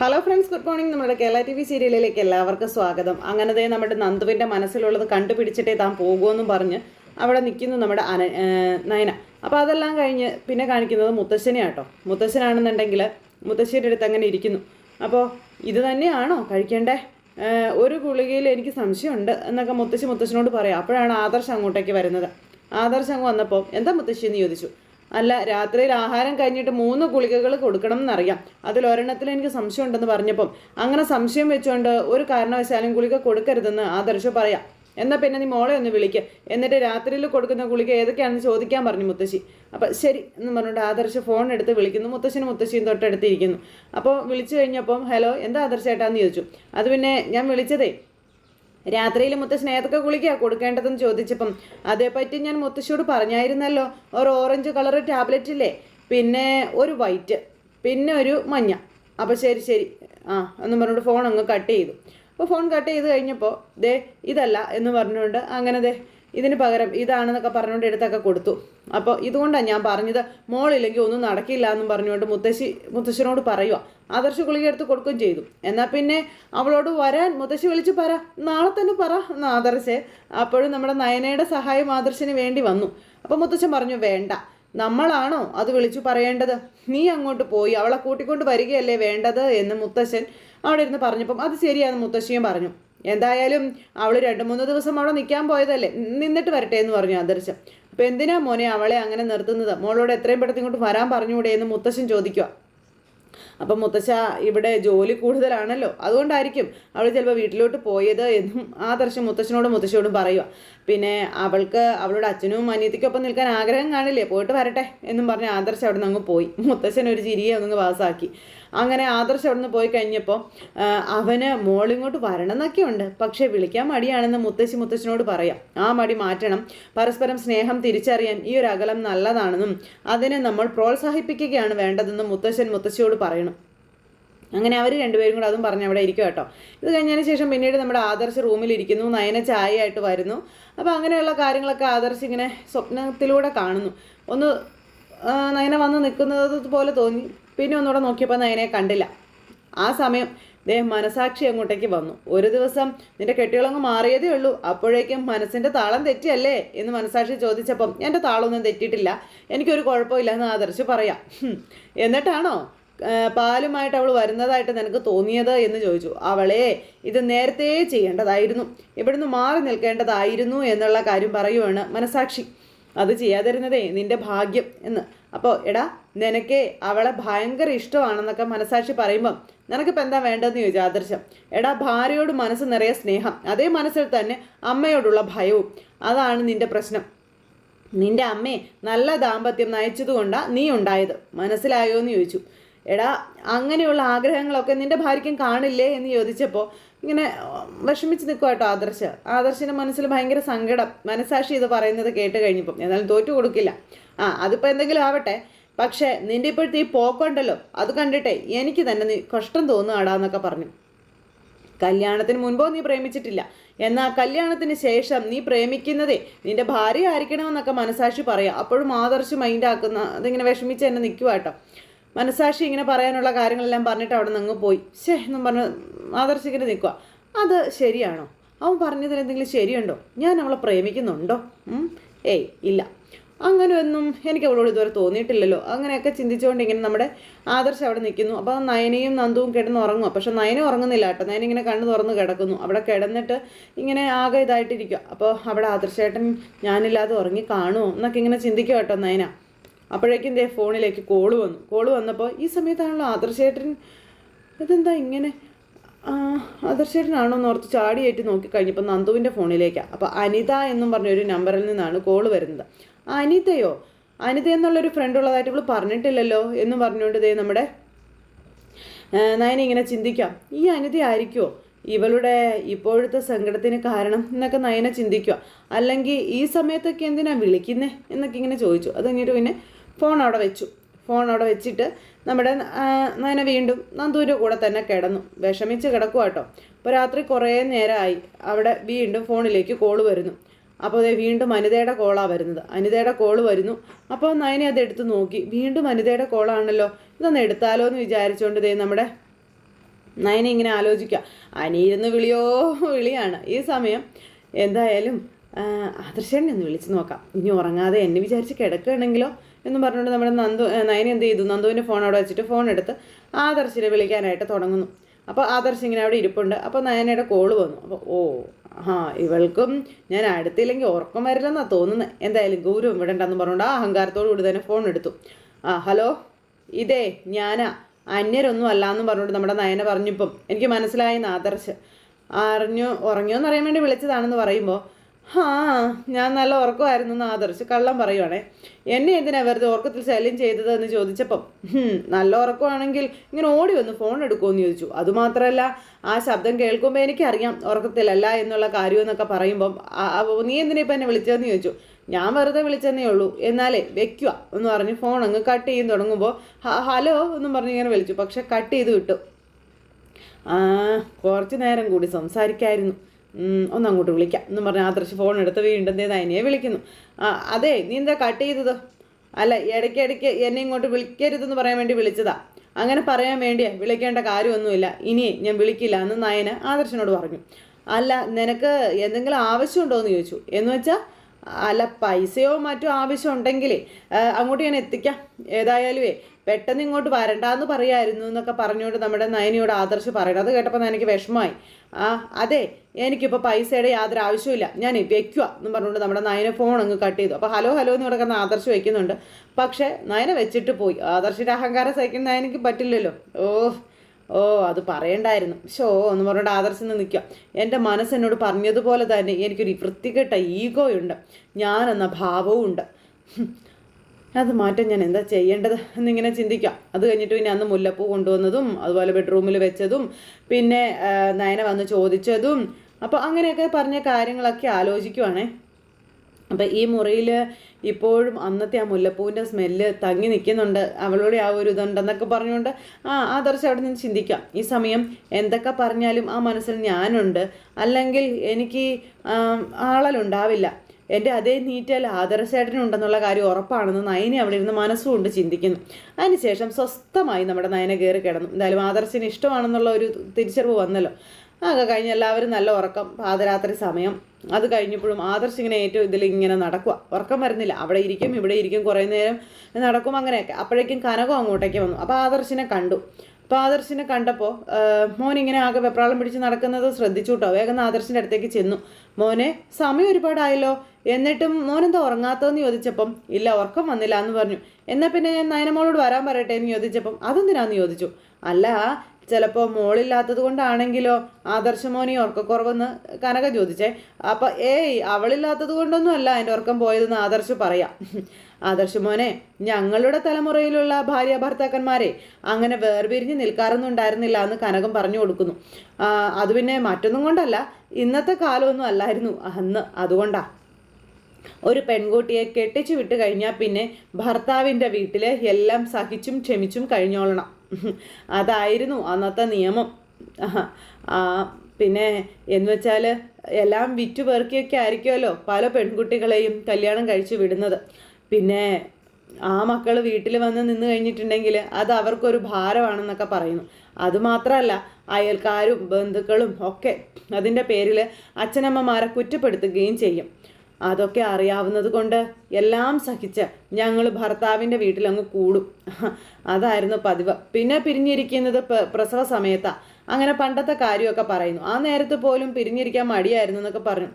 Hello friends good morning നമ്മുടെ Kerala T V സീരിയലിലേക്ക് എല്ലാവർക്കും സ്വാഗതം. അങ്ങനത്തെ നമ്മുടെ നന്ദുവിന്റെ മനസ്സിലുള്ളത് കണ്ടുപിടിച്ചിട്ടേ താൻ പോകുമെന്നും പറഞ്ഞ് അവിടെ നിൽക്കുന്നു നമ്മുടെ അന നയന. അപ്പോൾ അതെല്ലാം കഴിഞ്ഞ് പിന്നെ കാണിക്കുന്നത് മുത്തശ്ശനെയാട്ടോ മുത്തശ്ശനാണെന്നുണ്ടെങ്കിൽ മുത്തശ്ശിയുടെ അടുത്ത് അങ്ങനെ ഇരിക്കുന്നു. അപ്പോൾ ഇത് തന്നെയാണോ കഴിക്കേണ്ടേ? ഒരു ഗുളികയിൽ എനിക്ക് സംശയമുണ്ട് എന്നൊക്കെ മുത്തശ്ശി മുത്തശ്ശനോട് പറയാം. അപ്പോഴാണ് ആദർശ് അങ്ങോട്ടേക്ക് വരുന്നത്. ആദർശ് അങ്ങ് വന്നപ്പോൾ എന്താ മുത്തശ്ശി? എന്ന് ചോദിച്ചു. അല്ല രാത്രിയിൽ ആഹാരം കഴിഞ്ഞിട്ട് മൂന്ന് ഗുളികകൾ കൊടുക്കണം എന്നറിയാം. അതിൽ ഒരെണ്ണത്തിൽ എനിക്ക് സംശയം ഉണ്ടെന്ന് പറഞ്ഞപ്പം അങ്ങനെ സംശയം വെച്ചുകൊണ്ട് ഒരു കാരണവശാലും ഗുളിക കൊടുക്കരുതെന്ന് ആദർശ പറയാം. എന്നാൽ പിന്നെ നീ മോളെ ഒന്ന് വിളിക്ക്. എന്നിട്ട് രാത്രിയിൽ കൊടുക്കുന്ന ഗുളിക ഏതൊക്കെയാണെന്ന് ചോദിക്കാൻ പറഞ്ഞു മുത്തശ്ശി. അപ്പം ശരി എന്ന് പറഞ്ഞിട്ട് ആദർശ ഫോൺ എടുത്ത് വിളിക്കുന്നു. മുത്തശ്ശനും മുത്തശ്ശിയും തൊട്ടടുത്തിരിക്കുന്നു അപ്പോൾ വിളിച്ചു കഴിഞ്ഞപ്പം ഹലോ എന്താ ആദർശേട്ടാന്ന് ചോദിച്ചു. അത് പിന്നെ ഞാൻ വിളിച്ചതേ രാത്രിയിൽ മുത്തശ്ശൻ ഏതൊക്കെ ഗുളികയാണ് കൊടുക്കേണ്ടതെന്ന് ചോദിച്ചപ്പം അതേപ്പറ്റി ഞാൻ മുത്തശ്ശിയോട് പറഞ്ഞായിരുന്നല്ലോ ഒരു ഓറഞ്ച് കളർ ടാബ്ലറ്റ് ഇല്ലേ പിന്നെ ഒരു വൈറ്റ് പിന്നെ ഒരു മഞ്ഞ. അപ്പോൾ ശരി ശരി. ആ എന്ന് പറഞ്ഞുകൊണ്ട് ഫോൺ അങ്ങ് കട്ട് ചെയ്തു. അപ്പോൾ ഫോൺ കട്ട് ചെയ്ത് കഴിഞ്ഞപ്പോൾ ദേ ഇതല്ല എന്ന് പറഞ്ഞുകൊണ്ട് അങ്ങനെ ദേ ഇതിന് പകരം ഇതാണെന്നൊക്കെ പറഞ്ഞുകൊണ്ട് എടുത്തൊക്കെ കൊടുത്തു. അപ്പോൾ ഇതുകൊണ്ടാണ് ഞാൻ പറഞ്ഞത് മോളില്ലെങ്കിൽ ഒന്നും നടക്കില്ല എന്നും പറഞ്ഞുകൊണ്ട് മുത്തശ്ശി മുത്തശ്ശനോട് പറയുക ആദർശ ഗുളിക എടുത്ത് കൊടുക്കുകയും ചെയ്തു. എന്നാൽ പിന്നെ അവളോട് വരാൻ മുത്തശ്ശി വിളിച്ച് പറ നാളെ തന്നെ പറ എന്ന് ആദർശെ. അപ്പോഴും നമ്മുടെ നയനയുടെ സഹായം ആദർശിന് വേണ്ടി വന്നു. അപ്പോൾ മുത്തശ്ശൻ പറഞ്ഞു വേണ്ട. നമ്മളാണോ അത് വിളിച്ചു പറയേണ്ടത്? നീ അങ്ങോട്ട് പോയി അവളെ കൂട്ടിക്കൊണ്ട് വരികയല്ലേ വേണ്ടത്? എന്ന് മുത്തശ്ശൻ അവിടെ ഇരുന്ന് പറഞ്ഞപ്പം അത് ശരിയാണെന്ന് മുത്തശ്ശിയും പറഞ്ഞു. എന്തായാലും അവൾ രണ്ട് മൂന്ന് ദിവസം അവിടെ നിൽക്കാൻ പോയതല്ലേ? നിന്നിട്ട് വരട്ടെ എന്ന് പറഞ്ഞു ആദർശം. അപ്പം എന്തിനാ മോനെ അവളെ അങ്ങനെ നിർത്തുന്നത്? മോളോട് എത്രയും പെട്ടെന്ന് ഇങ്ങോട്ട് വരാൻ പറഞ്ഞുകൂടെ എന്ന് മുത്തശ്ശൻ ചോദിക്കുക അപ്പം മുത്തശ്ശ ഇവിടെ ജോലി കൂടുതലാണല്ലോ അതുകൊണ്ടായിരിക്കും അവൾ ചിലപ്പോൾ വീട്ടിലോട്ട് പോയത് എന്നും ആദർശം മുത്തശ്ശനോടും മുത്തശ്ശിയോടും പറയുക പിന്നെ അവൾക്ക് അവളുടെ അച്ഛനും അനിയത്തിക്കൊപ്പം നിൽക്കാൻ ആഗ്രഹം കാണില്ലേ? പോയിട്ട് വരട്ടെ എന്നും പറഞ്ഞ് ആദർശം അവിടെ നിന്ന് അങ്ങ് പോയി. മുത്തശ്ശൻ ഒരു ചിരിയെ ഒന്നങ്ങ് പാസ്സാക്കി അങ്ങനെ ആദർശ് അവിടെ നിന്ന് പോയി കഴിഞ്ഞപ്പോൾ അവന് മോളിങ്ങോട്ട് വരണം എന്നൊക്കെ ഉണ്ട്. പക്ഷേ വിളിക്കാൻ മടിയാണെന്ന് മുത്തശ്ശി മുത്തശ്ശനോട് പറയാം. ആ മടി മാറ്റണം. പരസ്പരം സ്നേഹം തിരിച്ചറിയാൻ ഈ ഒരു അകലം നല്ലതാണെന്നും അതിനെ നമ്മൾ പ്രോത്സാഹിപ്പിക്കുകയാണ് വേണ്ടതെന്നും മുത്തശ്ശൻ മുത്തശ്ശിയോട് പറയണം. അങ്ങനെ അവർ രണ്ടുപേരും കൂടെ അതും പറഞ്ഞ് അവിടെ ഇരിക്കും കേട്ടോ. ഇത് കഴിഞ്ഞതിന് ശേഷം പിന്നീട് നമ്മുടെ ആദർശ് റൂമിലിരിക്കുന്നു നയന ചായയായിട്ട് വരുന്നു. അപ്പോൾ അങ്ങനെയുള്ള കാര്യങ്ങളൊക്കെ ആദർശ് ഇങ്ങനെ സ്വപ്നത്തിലൂടെ കാണുന്നു. ഒന്ന് നയന വന്ന് നിൽക്കുന്നത് പോലെ തോന്നി. പിന്നെ ഒന്നുകൂടെ നോക്കിയപ്പോൾ നയനെ കണ്ടില്ല. ആ സമയം ദേ മനസാക്ഷി അങ്ങോട്ടേക്ക് വന്നു. ഒരു ദിവസം നിന്റെ കെട്ടികളങ്ങ് മാറിയതേ ഉള്ളൂ. അപ്പോഴേക്കും മനസ്സിന്റെ താളം തെറ്റിയല്ലേ എന്ന് മനസാക്ഷി ചോദിച്ചപ്പം എന്റെ താളമൊന്നും തെറ്റിയിട്ടില്ല. എനിക്കൊരു കുഴപ്പമില്ല എന്ന് ആദർശ് പറയാം. എന്നിട്ടാണോ? പാലുമായിട്ട് അവൾ വരുന്നതായിട്ട് നിനക്ക് തോന്നിയത് എന്ന് ചോദിച്ചു. അവളെ ഇത് നേരത്തെ ചെയ്യേണ്ടതായിരുന്നു. ഇവിടുന്ന് മാറി നിൽക്കേണ്ടതായിരുന്നു എന്നുള്ള കാര്യം പറയുവാണ് മനസാക്ഷി. അത് ചെയ്യാതിരുന്നതേ നിന്റെ ഭാഗ്യം എന്ന്. അപ്പോൾ എടാ നിനക്ക് അവളെ ഭയങ്കര ഇഷ്ടമാണെന്നൊക്കെ മനസാക്ഷി പറയുമ്പം നിനക്കിപ്പോൾ എന്താ വേണ്ടതെന്ന് ചോദിച്ചു ആദർശം. എടാ ഭാര്യയോട് മനസ്സ് നിറയെ സ്നേഹം. അതേ മനസ്സിൽ തന്നെ അമ്മയോടുള്ള ഭയവും. അതാണ് നിന്റെ പ്രശ്നം. നിന്റെ അമ്മയെ നല്ല ദാമ്പത്യം നയിച്ചതുകൊണ്ടാണ് നീ ഉണ്ടായത്. മനസ്സിലായോ എന്ന് ചോദിച്ചു. എടാ അങ്ങനെയുള്ള ആഗ്രഹങ്ങളൊക്കെ നിന്റെ ഭാര്യയ്ക്കും കാണില്ലേ എന്ന് ചോദിച്ചപ്പോൾ ഇങ്ങനെ വിഷമിച്ച് നിൽക്കുക കേട്ടോ ആദർശ്. ആദർശിന്റെ മനസ്സിൽ ഭയങ്കര സങ്കടം. മനസാക്ഷി ഇത് പറയുന്നത് കേട്ട് കഴിഞ്ഞപ്പം. എന്നാലും തോറ്റു കൊടുക്കില്ല. ആ അതിപ്പോൾ എന്തെങ്കിലും ആവട്ടെ. പക്ഷേ നിന്റെ ഇപ്പോഴത്തെ ഈ പോക്കുണ്ടല്ലോ അത് കണ്ടിട്ടെ എനിക്ക് തന്നെ നീ കഷ്ടം തോന്നുകടാ എന്നൊക്കെ പറഞ്ഞു. കല്യാണത്തിന് മുൻപോ നീ പ്രേമിച്ചിട്ടില്ല. എന്നാൽ കല്യാണത്തിന് ശേഷം നീ പ്രേമിക്കുന്നതേ നിന്റെ ഭാര്യ ആയിരിക്കണമെന്നൊക്കെ മനസാക്ഷി പറയാം. അപ്പോഴും ആദർശ് മൈൻഡാക്കുന്ന അതിങ്ങനെ വിഷമിച്ച് തന്നെ നിൽക്കുക കേട്ടോ. മനസാക്ഷി ഇങ്ങനെ പറയാനുള്ള കാര്യങ്ങളെല്ലാം പറഞ്ഞിട്ട് അവിടെ നിന്ന് അങ്ങ് പോയി. ശേ എന്നും പറഞ്ഞ് ആദർശിക്കുന്നത് നിൽക്കുക അത് ശരിയാണോ? അവൻ പറഞ്ഞതിൽ എന്തെങ്കിലും ശരിയുണ്ടോ? ഞാൻ അവളെ പ്രേമിക്കുന്നുണ്ടോ? ഏയ് ഇല്ല. അങ്ങനെയൊന്നും എനിക്ക് അവളോട് ഇതുവരെ തോന്നിയിട്ടില്ലല്ലോ. അങ്ങനെയൊക്കെ ചിന്തിച്ചുകൊണ്ട് ഇങ്ങനെ നമ്മുടെ ആദർശ് അവിടെ നിൽക്കുന്നു. അപ്പോൾ നയനയും നന്ദുവും കിടന്ന് ഉറങ്ങും പക്ഷെ നയന ഉറങ്ങുന്നില്ല കേട്ടോ. നയന ഇങ്ങനെ കണ്ണു തുറന്ന് കിടക്കുന്നു. അവിടെ കിടന്നിട്ട് ഇങ്ങനെ ആകെ ഇതായിട്ടിരിക്കുക അപ്പോൾ അവിടെ ആദർശേട്ടൻ ഞാനില്ലാതെ ഉറങ്ങി കാണുമോ എന്നൊക്കെ ഇങ്ങനെ ചിന്തിക്കുക കേട്ടോ നയന. അപ്പോഴേക്കും ദേ ഫോണിലേക്ക് കോൾ വന്നു. കോൾ വന്നപ്പോൾ ഈ സമയത്താണല്ലോ ആദർശേട്ടൻ ഇതെന്താ ഇങ്ങനെ? ആദർശേട്ടനാണോ എന്ന് ഓർത്ത് ചാടിയേറ്റ് നോക്കിക്കഴിഞ്ഞപ്പോൾ നന്ദുവിന്റെ ഫോണിലേക്കാണ് അപ്പോൾ അനിത എന്നും പറഞ്ഞൊരു നമ്പറിൽ നിന്നാണ് കോൾ വരുന്നത്. അനിതയോ? അനിത എന്നുള്ളൊരു ഫ്രണ്ട് ഉള്ളതായിട്ട് ഇവൾ പറഞ്ഞിട്ടില്ലല്ലോ എന്ന് പറഞ്ഞുകൊണ്ട് ദേ നമ്മുടെ നയന ഇങ്ങനെ ചിന്തിക്കാം. ഈ അനിത ആയിരിക്കുമോ ഇവളുടെ ഇപ്പോഴത്തെ സങ്കടത്തിന് കാരണം എന്നൊക്കെ നയന ചിന്തിക്കുക അല്ലെങ്കിൽ ഈ സമയത്തൊക്കെ എന്തിനാ വിളിക്കുന്നേ എന്നൊക്കെ ഇങ്ങനെ ചോദിച്ചു. അത് കഴിഞ്ഞിട്ട് പിന്നെ ഫോൺ അവിടെ വെച്ചു. ഫോൺ അവിടെ വെച്ചിട്ട് നമ്മുടെ ആ, നയന വീണ്ടും നന്ദുവിന്റെ കൂടെ തന്നെ കിടന്നു. വിഷമിച്ച് കിടക്കുക കേട്ടോ അപ്പോൾ രാത്രി കുറേ നേരമായി അവിടെ വീണ്ടും ഫോണിലേക്ക് കോൾ വരുന്നു. അപ്പോൾ ദേ വീണ്ടും അനിതയുടെ കോളാണ് വരുന്നത്. അനിതയുടെ കോൾ വരുന്നു. അപ്പോൾ നയനെ അത് എടുത്ത് നോക്കി. വീണ്ടും അനിതയുടെ കോളാണല്ലോ ഇതൊന്ന് എടുത്താലോ എന്ന് വിചാരിച്ചുകൊണ്ട് ദേ നമ്മുടെ നയനെ ഇങ്ങനെ ആലോചിക്കുക അനിയിരുന്ന് വിളിയോ? വിളിയാണ്. ഈ സമയം എന്തായാലും ആദർശനെ ഒന്ന് വിളിച്ച് നോക്കാം. ഇനി ഉറങ്ങാതെ എന്നെ വിചാരിച്ച് കിടക്കുകയാണെങ്കിലോ? എന്ന് പറഞ്ഞുകൊണ്ട് നമ്മുടെ നന്ദു നയന എന്ത് ചെയ്തു? നന്ദുവിന്റെ ഫോൺ അവിടെ വെച്ചിട്ട് ഫോൺ എടുത്ത് ആദർശിനെ വിളിക്കാനായിട്ട് തുടങ്ങുന്നു. അപ്പോൾ ആദർശ് ഇങ്ങനെ അവിടെ ഇരിപ്പുണ്ട്. അപ്പോൾ നയനയുടെ കോൾ വന്നു. അപ്പോൾ ഓ ആ ഇവൾക്കും ഞാൻ അടുത്തില്ലെങ്കിൽ ഉറക്കം വരില്ലെന്നാണ് തോന്നുന്നത് എന്തായാലും ഗൗരവം വിടണ്ടെന്ന് പറഞ്ഞുകൊണ്ട് ആ അഹങ്കാരത്തോടു കൂടി തന്നെ ഫോൺ എടുത്തു. ആ ഹലോ ഇതേ ഞാനാ. അന്യരൊന്നും അല്ല എന്ന് പറഞ്ഞുകൊണ്ട് നമ്മുടെ നയന പറഞ്ഞിപ്പം എനിക്ക് മനസ്സിലായി ആദർശ്. അറിഞ്ഞു ഉറങ്ങിയോ എന്നറിയാൻ വേണ്ടി വിളിച്ചതാണെന്ന് പറയുമ്പോൾ ഹാ ഞാൻ നല്ല ഉറക്കമായിരുന്നു എന്ന് ആദർശ് കള്ളം പറയുവാണേ. എന്നെ എന്തിനാ വെറുതെ ഉറക്കത്തിൽ ശല്യം ചെയ്തത് എന്ന് ചോദിച്ചപ്പം? നല്ല ഉറക്കമാണെങ്കിൽ ഇങ്ങനെ ഓടി വന്ന് ഫോൺ എടുക്കുമെന്ന് ചോദിച്ചു. അതുമാത്രമല്ല ആ ശബ്ദം കേൾക്കുമ്പോൾ എനിക്കറിയാം ഉറക്കത്തിലല്ല എന്നുള്ള കാര്യം എന്നൊക്കെ പറയുമ്പം "ആ- ആ, നീ എന്തിനാ ഇപ്പം എന്നെ വിളിച്ചതെന്ന് ചോദിച്ചു. ഞാൻ വെറുതെ വിളിച്ചെന്നേ ഉള്ളൂ. എന്നാലേ വെക്കുക എന്ന് പറഞ്ഞ് ഫോൺ അങ്ങ് കട്ട് ചെയ്യും തുടങ്ങുമ്പോൾ ഹലോ എന്നും പറഞ്ഞ് ഇങ്ങനെ വിളിച്ചു. പക്ഷെ കട്ട് ചെയ്ത് വിട്ടു. ആ കുറച്ച് നേരം കൂടി സംസാരിക്കായിരുന്നു. ഒന്ന് അങ്ങോട്ട് വിളിക്കാം. എന്നും പറഞ്ഞ് ആദർശ് ഫോൺ എടുത്ത് വീണ്ടും ദേ നയനിയെ വിളിക്കുന്നു. അതെ നീ എന്താ കട്ട് ചെയ്തത്? അല്ല ഇടയ്ക്കിടയ്ക്ക് എന്നെ ഇങ്ങോട്ട് വിളിക്കരുതെന്ന് പറയാൻ വേണ്ടി വിളിച്ചതാ. അങ്ങനെ പറയാൻ വേണ്ടിയാ വിളിക്കേണ്ട കാര്യമൊന്നുമില്ല. ഇനി ഞാൻ വിളിക്കില്ല എന്ന് നയന് ആദർശനോട് പറഞ്ഞു. അല്ല നിനക്ക് എന്തെങ്കിലും ആവശ്യമുണ്ടോ എന്ന് ചോദിച്ചു. എന്ന് വെച്ചാൽ അല്ല പൈസയോ മറ്റോ ആവശ്യം ഉണ്ടെങ്കിലേ അങ്ങോട്ട് ഞാൻ എത്തിക്കാം. ഏതായാലുമേ പെട്ടെന്ന് ഇങ്ങോട്ട് വരണ്ടാന്ന് പറയായിരുന്നു എന്നൊക്കെ പറഞ്ഞുകൊണ്ട് നമ്മുടെ നയനിയോട് ആദർശ് പറയണം അത് കേട്ടപ്പോൾ എനിക്ക് വിഷമമായി. ആ അതെ എനിക്കിപ്പോൾ പൈസയുടെ യാതൊരു ആവശ്യമില്ല ഞാൻ വെക്കുക എന്ന് പറഞ്ഞുകൊണ്ട് നമ്മുടെ നയന ഫോൺ അങ്ങ് കട്ട് ചെയ്തു. അപ്പോൾ ഹലോ ഹലോ എന്ന് കിടക്കുന്ന ആദർശ് വയ്ക്കുന്നുണ്ട് പക്ഷേ നയന വെച്ചിട്ട് പോയി. ആദർശിന്റെ അഹങ്കാരം സഹിക്കുന്ന നയനിക്ക് പറ്റില്ലല്ലോ. ഓ ഓ അത് പറയണ്ടായിരുന്നു. ഷോ എന്ന് പറഞ്ഞിട്ട് ആദർശം നിൽക്കുക എന്റെ മനസ്സെന്നോട് പറഞ്ഞതുപോലെ തന്നെ എനിക്കൊരു വൃത്തികെട്ട ഈഗോയുണ്ട് ഞാനെന്ന ഭാവവും ഉണ്ട്. അത് മാറ്റാൻ ഞാൻ എന്താ ചെയ്യേണ്ടത് എന്നിങ്ങനെ ചിന്തിക്കാം. അത് കഴിഞ്ഞിട്ട് പിന്നെ അന്ന് മുല്ലപ്പൂ കൊണ്ടുവന്നതും അതുപോലെ ബെഡ്റൂമിൽ വെച്ചതും പിന്നെ നയന വന്ന് ചോദിച്ചതും. അപ്പോൾ അങ്ങനെയൊക്കെ പറഞ്ഞ കാര്യങ്ങളൊക്കെ ആലോചിക്കുവാണേ. അപ്പം ഈ മുറിയിൽ ഇപ്പോഴും അന്നത്തെ ആ മുല്ലപ്പൂവിന്റെ സ്മെല്ല് തങ്ങി നിൽക്കുന്നുണ്ട്. അവളുടെ ആ ഒരു ഇതുണ്ടെന്നൊക്കെ പറഞ്ഞുകൊണ്ട് ആ ആദർശം അവിടെ നിന്ന് ചിന്തിക്കാം. ഈ സമയം എന്തൊക്കെ പറഞ്ഞാലും ആ മനസ്സിൽ ഞാനുണ്ട്. അല്ലെങ്കിൽ എനിക്ക് ആളലുണ്ടാവില്ല. എന്റെ അതേ നീറ്റൽ ആദർശേട്ടനുണ്ടെന്നുള്ള കാര്യം ഉറപ്പാണെന്ന് നയനെ അവിടെ ഇരുന്ന് മനസ്സുകൊണ്ട് ചിന്തിക്കുന്നു. അതിനുശേഷം സ്വസ്ഥമായി നമ്മുടെ നയന കയറി കിടന്നു. എന്തായാലും ആദർശിന് ഇഷ്ടമാണെന്നുള്ള ഒരു തിരിച്ചറിവ് വന്നല്ലോ. ആകെ കഴിഞ്ഞ് എല്ലാവരും നല്ല ഉറക്കം പാതിരാത്രി സമയം. അത് കഴിഞ്ഞപ്പോഴും ആദർശ് ഇങ്ങനെ ഏറ്റവും ഇതിൽ ഇങ്ങനെ നടക്കുക ഉറക്കം വരുന്നില്ല. അവിടെ ഇരിക്കും ഇവിടെ ഇരിക്കും കുറേ നേരം നടക്കും അങ്ങനെയൊക്കെ. അപ്പോഴേക്കും കനകം അങ്ങോട്ടേക്ക് വന്നു. അപ്പോൾ ആദർശിനെ കണ്ടു. അപ്പോൾ ആദർശിനെ കണ്ടപ്പോൾ മോൻ ഇങ്ങനെ ആകെ വെപ്രാളം പിടിച്ച് നടക്കുന്നത് ശ്രദ്ധിച്ചു കേട്ടോ വേഗം ആദർശിന്റെ അടുത്തേക്ക് ചെന്നു. മോനെ സമയം ഒരുപാടായല്ലോ. എന്നിട്ടും മോനെന്താ ഉറങ്ങാത്തതെന്ന് ചോദിച്ചപ്പം ഇല്ല ഉറക്കം വന്നില്ല എന്ന് പറഞ്ഞു. എന്നാൽ പിന്നെ ഞാൻ നയനമോളോട് വരാൻ പറയട്ടെ എന്ന് ചോദിച്ചപ്പം അതെന്തിനാന്ന് ചോദിച്ചു? അല്ല ചിലപ്പോൾ മോളില്ലാത്തത് കൊണ്ടാണെങ്കിലോ ആദർശമോനി ഉറക്കക്കുറവെന്ന് കനക ചോദിച്ചേ. അപ്പോൾ ഏയ് അവളില്ലാത്തത് കൊണ്ടൊന്നും അല്ല എന്റെ ഉറക്കം പോയതെന്ന് ആദർശ് പറയാം. ആദർശമോനെ ഞങ്ങളുടെ തലമുറയിലുള്ള ഭാര്യ ഭർത്താക്കന്മാരെ അങ്ങനെ വേർപിരിഞ്ഞ് നിൽക്കാറൊന്നും ഉണ്ടായിരുന്നില്ല എന്ന് കനകം പറഞ്ഞു കൊടുക്കുന്നു. അത് പിന്നെ മറ്റൊന്നും കൊണ്ടല്ല ഇന്നത്തെ കാലമൊന്നും അല്ലായിരുന്നു അന്ന് അതുകൊണ്ടാ. ഒരു പെൺകുട്ടിയെ കെട്ടിച്ചു വിട്ട് കഴിഞ്ഞാൽ പിന്നെ ഭർത്താവിന്റെ വീട്ടിലെ എല്ലാം സഹിച്ചും ക്ഷമിച്ചും കഴിഞ്ഞോളണം. അതായിരുന്നു അന്നത്തെ നിയമം. പിന്നെ എന്ന് വെച്ചാൽ എല്ലാം വിറ്റു പെറുക്കിയൊക്കെ ആയിരിക്കുമല്ലോ പല പെൺകുട്ടികളെയും കല്യാണം കഴിച്ചു വിടുന്നത്. പിന്നെ ആ മക്കൾ വീട്ടിൽ വന്ന് നിന്ന് കഴിഞ്ഞിട്ടുണ്ടെങ്കിൽ അത് അവർക്കൊരു ഭാരമാണെന്നൊക്കെ പറയുന്നു. അതുമാത്രമല്ല അയൽക്കാരും ബന്ധുക്കളും ഒക്കെ അതിന്റെ പേരിൽ അച്ഛനമ്മമാരെ കുറ്റപ്പെടുത്തുകയും ചെയ്യും. അതൊക്കെ അറിയാവുന്നത് കൊണ്ട് എല്ലാം സഹിച്ച് ഞങ്ങൾ ഭർത്താവിന്റെ വീട്ടിലങ്ങ് കൂടും. അതായിരുന്നു പതിവ്. പിന്നെ പിരിഞ്ഞിരിക്കുന്നത് പ്രസവ സമയത്താ. അങ്ങനെ പണ്ടത്തെ കാര്യമൊക്കെ പറയുന്നു. ആ നേരത്ത് പോലും പിരിഞ്ഞിരിക്കാൻ മടിയായിരുന്നു എന്നൊക്കെ പറഞ്ഞു.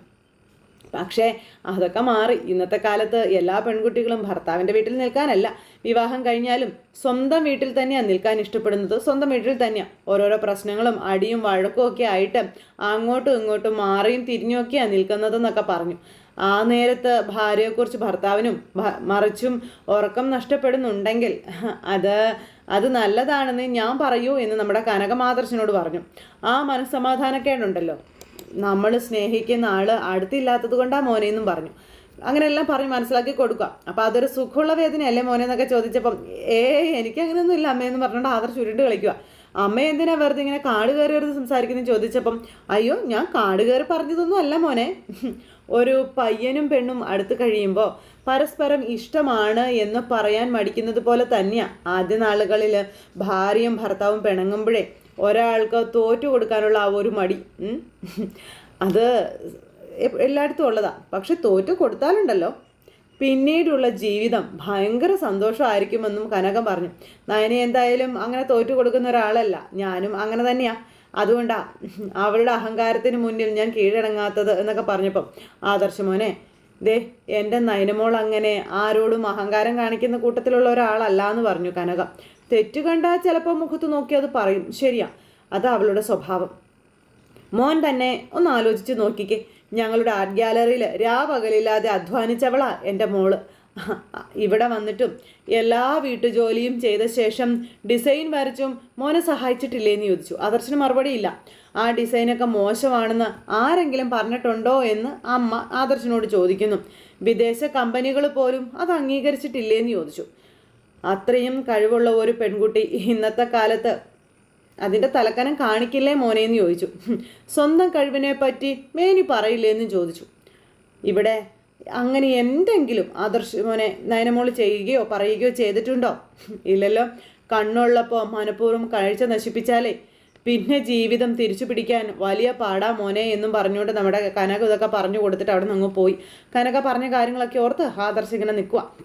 പക്ഷേ അതൊക്കെ മാറി. ഇന്നത്തെ കാലത്ത് എല്ലാ പെൺകുട്ടികളും ഭർത്താവിന്റെ വീട്ടിൽ നിൽക്കാനല്ല. വിവാഹം കഴിഞ്ഞാലും സ്വന്തം വീട്ടിൽ തന്നെയാണ് നിൽക്കാൻ ഇഷ്ടപ്പെടുന്നത്. സ്വന്തം വീട്ടിൽ തന്നെയാണ് ഓരോരോ പ്രശ്നങ്ങളും അടിയും വഴക്കും ഒക്കെ ആയിട്ട് അങ്ങോട്ടും ഇങ്ങോട്ടും മാറിയും തിരിഞ്ഞുമൊക്കെയാണ് നിൽക്കുന്നതെന്നൊക്കെ പറഞ്ഞു. ആ നേരത്ത് ഭാര്യയെക്കുറിച്ച് ഭർത്താവിനും മറിച്ചും ഉറക്കം നഷ്ടപ്പെടുന്നുണ്ടെങ്കിൽ അത് അത് നല്ലതാണെന്ന് ഞാൻ പറയൂ എന്ന് നമ്മുടെ കനകമാദർശനോട് പറഞ്ഞു. ആ മനസ്സമാധാനക്കേടുണ്ടല്ലോ. നമ്മൾ സ്നേഹിക്കുന്ന ആൾ അടുത്തില്ലാത്തത് കൊണ്ടാ മോനെ എന്നും പറഞ്ഞു. അങ്ങനെയെല്ലാം പറഞ്ഞ് മനസ്സിലാക്കി കൊടുക്കുക. അപ്പം അതൊരു സുഖമുള്ള വേദനയല്ലേ മോനെ എന്നൊക്കെ ചോദിച്ചപ്പം ഏ എനിക്ക് അങ്ങനെയൊന്നും ഇല്ല അമ്മയെന്ന് പറഞ്ഞുകൊണ്ട് ആദർ ചുരുണ്ട് കളിക്കുക. അമ്മ എന്തിനാ വെറുതെ ഇങ്ങനെ കാട് കയറി വെറുതെ സംസാരിക്കുന്നത് ചോദിച്ചപ്പം അയ്യോ ഞാൻ കാട് കയറി പറഞ്ഞതൊന്നും അല്ല മോനെ. ഒരു പയ്യനും പെണ്ണും അടുത്ത് കഴിയുമ്പോൾ പരസ്പരം ഇഷ്ടമാണ് എന്ന് പറയാൻ മടിക്കുന്നത് പോലെ തന്നെയാണ് ആദ്യ നാളുകളിൽ ഭാര്യയും ഭർത്താവും പിണങ്ങുമ്പോഴേ ഒരാൾക്ക് തോറ്റു കൊടുക്കാനുള്ള ആ ഒരു മടി. അത് എല്ലായിടത്തും ഉള്ളതാണ് പക്ഷെ തോറ്റു കൊടുത്താലുണ്ടല്ലോ. പിന്നീടുള്ള ജീവിതം ഭയങ്കര സന്തോഷമായിരിക്കുമെന്നും കനകം പറഞ്ഞു. നയന എന്തായാലും അങ്ങനെ തോറ്റു കൊടുക്കുന്ന ഒരാളല്ല. ഞാനും അങ്ങനെ തന്നെയാ. അതുകൊണ്ടാ അവളുടെ അഹങ്കാരത്തിന് മുന്നിൽ ഞാൻ കീഴടങ്ങാത്തത് എന്നൊക്കെ പറഞ്ഞപ്പം ആദർശ മോനെ ദേ എന്റെ നയനമോൾ അങ്ങനെ ആരോടും അഹങ്കാരം കാണിക്കുന്ന കൂട്ടത്തിലുള്ള ഒരാളല്ല എന്ന് പറഞ്ഞു കനക. തെറ്റു കണ്ടാൽ ചിലപ്പോൾ മുഖത്ത് നോക്കി അത് പറയും. ശരിയാ അത് അവളുടെ സ്വഭാവം. മോൻ തന്നെ ഒന്ന് ആലോചിച്ച് നോക്കിക്കേ. ഞങ്ങളുടെ ആർട്ട് ഗ്യാലറിയിൽ രാപകലില്ലാതെ അധ്വാനിച്ചവളാ എന്റെ മോൾ. ഇവിടെ വന്നിട്ടും എല്ലാ വീട്ടുജോലിയും ചെയ്ത ശേഷം ഡിസൈൻ വരച്ചും മോനെ സഹായിച്ചിട്ടില്ലേ എന്ന് ചോദിച്ചു. അദർശന് മറുപടി ഇല്ല. ആ ഡിസൈനൊക്കെ മോശമാണെന്ന് ആരെങ്കിലും പറഞ്ഞിട്ടുണ്ടോ എന്ന് അമ്മ ആദർശനോട് ചോദിക്കുന്നു. വിദേശ കമ്പനികൾ പോലും അത് അംഗീകരിച്ചിട്ടില്ലേന്ന് ചോദിച്ചു. അത്രയും കഴിവുള്ള ഒരു പെൺകുട്ടി ഇന്നത്തെ കാലത്ത് അതിന്റെ തലക്കനം കാണിക്കില്ലേ മോനെ മോനേന്ന് ചോദിച്ചു. സ്വന്തം കഴിവിനെ പറ്റി മേനി എന്ന് ചോദിച്ചു. ഇവിടെ അങ്ങനെ എന്തെങ്കിലും ആദർശ മോനെ നയനമോൾ ചെയ്യുകയോ പറയുകയോ ചെയ്തിട്ടുണ്ടോ? ഇല്ലല്ലോ. കണ്ണുള്ളപ്പോൾ മനഃപൂർവം കാഴ്ച നശിപ്പിച്ചാലേ. പിന്നെ ജീവിതം തിരിച്ചു പിടിക്കാൻ വലിയ പാടാ മോനെ എന്നും പറഞ്ഞുകൊണ്ട് നമ്മുടെ കനക ഇതൊക്കെ പറഞ്ഞു കൊടുത്തിട്ട് അവിടെ നിന്ന് പോയി. കനക പറഞ്ഞ കാര്യങ്ങളൊക്കെ ഓർത്ത് ആദർശ് ഇങ്ങനെ നിൽക്കുക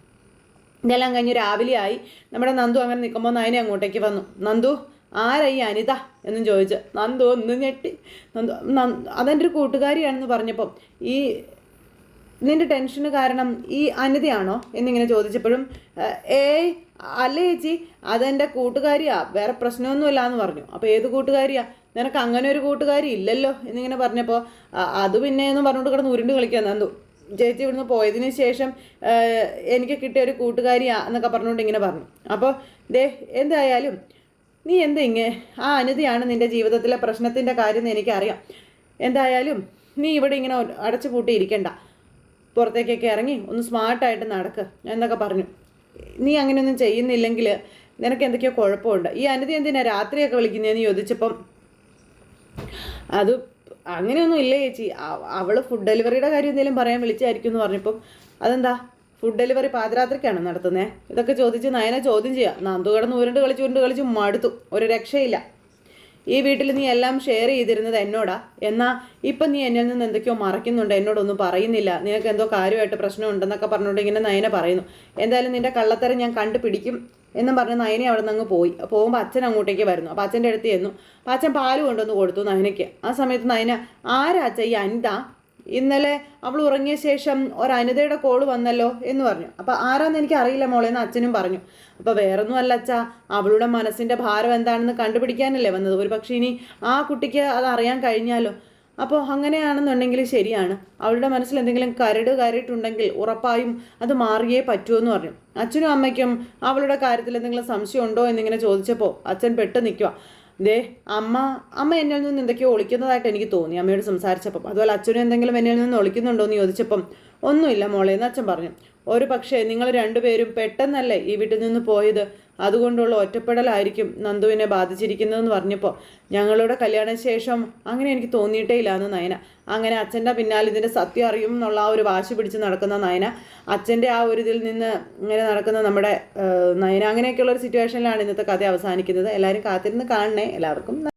ഇതെല്ലാം കഴിഞ്ഞ് രാവിലെ ആയി നമ്മുടെ നന്ദു അങ്ങനെ നിൽക്കുമ്പോൾ നയനെ അങ്ങോട്ടേക്ക് വന്നു. നന്ദു ആരായി അനിത? എന്നും ചോദിച്ചു. നന്ദു ഒന്ന് ഞെട്ടി. നന്ദു നന്ദ- അതെന്റെ ഒരു കൂട്ടുകാരിയാണെന്ന് പറഞ്ഞപ്പം ഈ നിന്റെ ടെൻഷന് കാരണം ഈ അനിതയാണോ എന്നിങ്ങനെ ചോദിച്ചപ്പോഴും ഏ അല്ല ചേച്ചി അതെന്റെ കൂട്ടുകാരിയാ വേറെ പ്രശ്നമൊന്നുമില്ല എന്ന് പറഞ്ഞു. അപ്പോൾ ഏത് കൂട്ടുകാരിയാ? നിനക്ക് അങ്ങനെ ഒരു കൂട്ടുകാരി ഇല്ലല്ലോ എന്നിങ്ങനെ പറഞ്ഞപ്പോൾ അത് പിന്നെ എന്ന് പറഞ്ഞുകൊണ്ട് കിടന്ന് ഉരുണ്ട് കളിക്കാൻ നന്ദു. ചേച്ചി ഇവിടുന്ന് പോയതിന് ശേഷം എനിക്ക് കിട്ടിയ ഒരു കൂട്ടുകാരിയാ എന്നൊക്കെ പറഞ്ഞുകൊണ്ട് ഇങ്ങനെ പറഞ്ഞു. അപ്പോൾ ദേ എന്തായാലും നീ എന്താ ഇങ്ങനെ ആ അനിതയാണ് നിന്റെ ജീവിതത്തിലെ പ്രശ്നത്തിന്റെ കാര്യം എനിക്കറിയാം. എന്തായാലും നീ ഇവിടെ ഇങ്ങനെ അടച്ചു പൂട്ടി ഇരിക്കണ്ട പുറത്തേക്കൊക്കെ ഇറങ്ങി ഒന്ന് സ്മാർട്ടായിട്ട് നടക്കുക എന്നൊക്കെ പറഞ്ഞു. നീ അങ്ങനെയൊന്നും ചെയ്യുന്നില്ലെങ്കിൽ നിനക്ക് എന്തൊക്കെയോ കുഴപ്പമുണ്ട്. ഈ അനിതി എന്തിനാ രാത്രിയൊക്കെ വിളിക്കുന്നതെന്ന് ചോദിച്ചപ്പം അത് അങ്ങനെയൊന്നും ഇല്ല ചേച്ചി. അവൾ ഫുഡ് ഡെലിവറിയുടെ കാര്യം എന്തെങ്കിലും പറയാൻ വിളിച്ചായിരിക്കും എന്ന് പറഞ്ഞപ്പം അതെന്താ? ഫുഡ് ഡെലിവറി പാതിരാത്രിക്കാണ് നടത്തുന്നത് ഇതൊക്കെ ചോദിച്ച് നയനെ ചോദ്യം ചെയ്യാം. നന്ദു കിടന്ന് ഉരുണ്ട് കളിച്ച് ഉരുണ്ട് കളിച്ച് മടുത്തു ഒരു രക്ഷയില്ല. ഈ വീട്ടിൽ നീ എല്ലാം ഷെയർ ചെയ്തിരുന്നത് എന്നോടാ. എന്നാ ഇപ്പം നീ എന്നിൽ നിന്ന് എന്തൊക്കെയോ മറയ്ക്കുന്നുണ്ട് എന്നോടൊന്നും പറയുന്നില്ല. നിനക്ക് എന്തോ കാര്യമായിട്ട് പ്രശ്നമുണ്ടെന്നൊക്കെ പറഞ്ഞുകൊണ്ട് ഇങ്ങനെ നയന പറയുന്നു. എന്തായാലും നിന്റെ കള്ളത്തരം ഞാൻ കണ്ടുപിടിക്കും എന്നും പറഞ്ഞ് നയനെ അവിടെ നിന്ന് അങ്ങ് പോയി. പോകുമ്പോൾ അച്ഛൻ അങ്ങോട്ടേക്ക് വരുന്നു. അപ്പോൾ അച്ഛന്റെ അടുത്ത് ചെന്നു. അപ്പോൾ അച്ഛൻ പാൽ കൊണ്ടുവന്ന് കൊടുത്തു നയനയ്ക്ക്. ആ സമയത്ത് നയന ആരാച്ച ഈ അനിത? ഇന്നലെ അവൾ ഉറങ്ങിയ ശേഷം ഒരു അനിതയുടെ കോൾ വന്നല്ലോ എന്ന് പറഞ്ഞു. അപ്പോൾ ആരാന്ന് എനിക്ക് അറിയില്ല മോളെ എന്ന് അച്ഛനും പറഞ്ഞു. അപ്പോൾ വേറൊന്നും അല്ല അച്ഛാ അവളുടെ മനസ്സിന്റെ ഭാരം എന്താണെന്ന് കണ്ടുപിടിക്കാനല്ലേ വന്നത്. ഒരു പക്ഷേ ഇനി ആ കുട്ടിക്ക് അത് അറിയാൻ കഴിഞ്ഞാലോ? അപ്പോൾ അങ്ങനെയാണെന്നുണ്ടെങ്കിൽ ശരിയാണ്. അവളുടെ മനസ്സിൽ എന്തെങ്കിലും കരട് കയറിയിട്ടുണ്ടെങ്കിൽ ഉറപ്പായും അത് മാറിയേ പറ്റുമെന്ന് പറഞ്ഞു. അച്ഛനും അമ്മയ്ക്കും അവളുടെ കാര്യത്തിൽ എന്തെങ്കിലും സംശയം ഉണ്ടോ എന്നിങ്ങനെ ചോദിച്ചപ്പോൾ അച്ഛൻ പെട്ടെന്ന് നിൽക്കുക ദേ അമ്മ അമ്മ എന്നിൽ നിന്ന് എന്തൊക്കെയോ ഒളിക്കുന്നതായിട്ട് എനിക്ക് തോന്നി. അമ്മയോട് സംസാരിച്ചപ്പം. അതുപോലെ അച്ഛനും എന്തെങ്കിലും എന്നിൽ നിന്ന് ഒളിക്കുന്നുണ്ടോ എന്ന് ചോദിച്ചപ്പം ഒന്നുമില്ല മോളെ എന്ന് അച്ഛൻ പറഞ്ഞു. ഒരു പക്ഷേ നിങ്ങൾ രണ്ടുപേരും പെട്ടെന്നല്ലേ ഈ വീട്ടിൽ നിന്ന് പോയത്? അതുകൊണ്ടുള്ള ഒറ്റപ്പെടലായിരിക്കും നന്ദുവിനെ ബാധിച്ചിരിക്കുന്നതെന്ന് പറഞ്ഞപ്പോൾ ഞങ്ങളുടെ കല്യാണശേഷം അങ്ങനെ എനിക്ക് തോന്നിയിട്ടേ ഇല്ല എന്ന് നയന. അങ്ങനെ അച്ഛന്റെ പിന്നാലെ ഇതിന്റെ സത്യം അറിയും എന്നുള്ള ആ ഒരു വാശി പിടിച്ച് നടക്കുന്ന നയന അച്ഛന്റെ ആ ഒരു ഇതിൽ നിന്ന് ഇങ്ങനെ നടക്കുന്ന നമ്മുടെ നയന അങ്ങനെയൊക്കെയുള്ള ഒരു സിറ്റുവേഷനിലാണ് ഇന്നത്തെ കഥ അവസാനിക്കുന്നത്. എല്ലാവരും കാത്തിരുന്ന് കാണണേ. എല്ലാവർക്കും